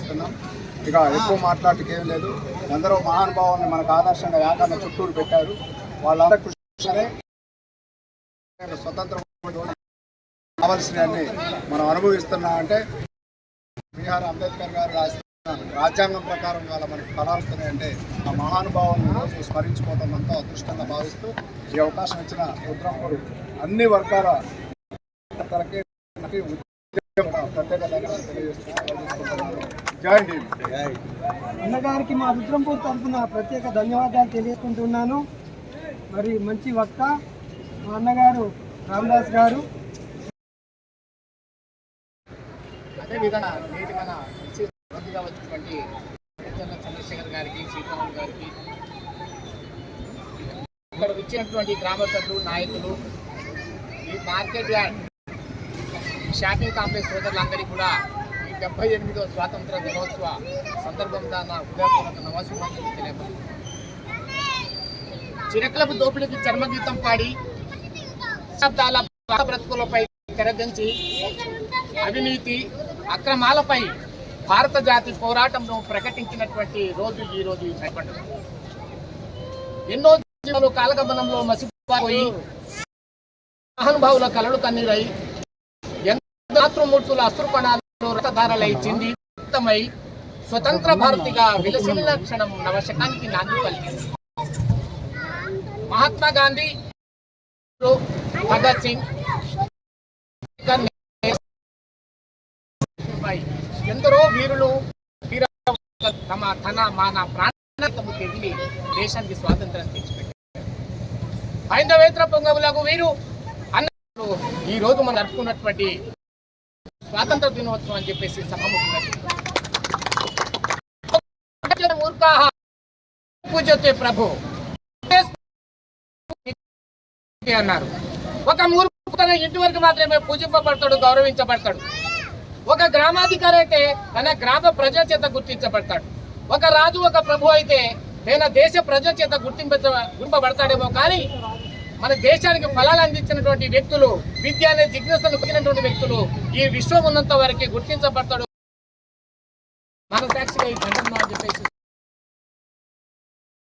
తెలియజేస్తున్నాం ఇక ఎక్కువ మాట్లాడటం ఏం లేదు. అందరూ మహానుభావాన్ని మనకు ఆదర్శంగా యాకన్న చుట్టూరు పెట్టారు. వాళ్ళందరూ కృషి చేశారే స్వతంత్రం కావాల్సినవన్నీ మనం అనుభవిస్తున్నాం అంటే బిఆర్ అంబేద్కర్ గారు రాసిన రాజ్యాంగం ప్రకారం వాళ్ళ మనకి ఫలాలు ఆ మహానుభావాన్ని రోజు స్మరించుకోవడం అంతా అదృష్టంగా భావిస్తూ ఈ అవకాశం ఇచ్చిన రుద్రంపూర్ అన్ని వర్గాల ప్రత్యేక ధన్యవాదాలు తెలియజేస్తున్నాను అన్నగారికి మా రుద్రంపూర్ తరఫున ప్రత్యేక ధన్యవాదాలు తెలియజేసుకుంటున్నాను. మరి మంచి వక్త మా అన్నగారు రామదాస్ గారు. అదేవిధంగా నేటి మన వచ్చినటువంటి చంద్రశేఖర్ గారికి ఇక్కడ వచ్చినటువంటి గ్రామ పెద్దలు నాయకులు ఈ మార్కెట్ యార్డ్ షాపింగ్ కాంప్లెక్స్ సోదరులందరికీ కూడా డెబ్బై ఎనిమిదవ స్వాతంత్ర దినోత్సవ సందర్భంగా నా హృదయపూర్వక నమస్కారం తెలియపరుస్తున్నాను. చిరకలపు దోపిడీకి చర్మగీతం పాడి శబ్దాల బ్రతుకులపై తెరదించి అవినీతి అక్రమాలపై భారత జాతి పోరాటంను ప్రకటించినటువంటి రోజు ఈ రోజు ఈ పండుగ ఎన్నో జీవులు కాలగమనంలో మసిపోయి మహానుభావుల కలలు కన్నీరై మాతృమూర్తుల అశ్రుకణాలు రథధారలై చింది ఉత్తమై స్వతంత్ర భారతిగా విలసిల్ల క్షణం నవశకానికి నాంది పలికింది. మహాత్మా గాంధీ భగత్ సింగ్ ఎందరో వీరులు వీర తమ తన మాన ప్రాణాలకు తెగిలి దేశానికి స్వాతంత్రం తెచ్చిపెట్టారు. హైందవేతర పొంగములకు వీరు అన్నట్లు ఈ రోజు మనం నడుపుకున్నటువంటి స్వాతంత్ర దినోత్సవం అని చెప్పేసి సభముఖంగా పూజతే ప్రభు. అన్నారు. ఒక మూర్ఖు తన ఇంటి వరకు మాత్రమే పూజింపబడతాడు గౌరవించబడతాడు. ఒక గ్రామాధికారి అయితే తన గ్రామ ప్రజల చేత గుర్తించబడతాడు. ఒక రాజు ఒక ప్రభు అయితే తన దేశ ప్రజల చేత గుర్తింప గుర్తింపబడతాడేమో కానీ మన దేశానికి ఫలాలు అందించినటువంటి వ్యక్తులు విద్య అనే జిజ్ఞాసను పొందినటువంటి వ్యక్తులు ఈ విశ్వం ఉన్నంత వరకు గుర్తించబడతాడు. మన సాక్షిగా ఈ దండ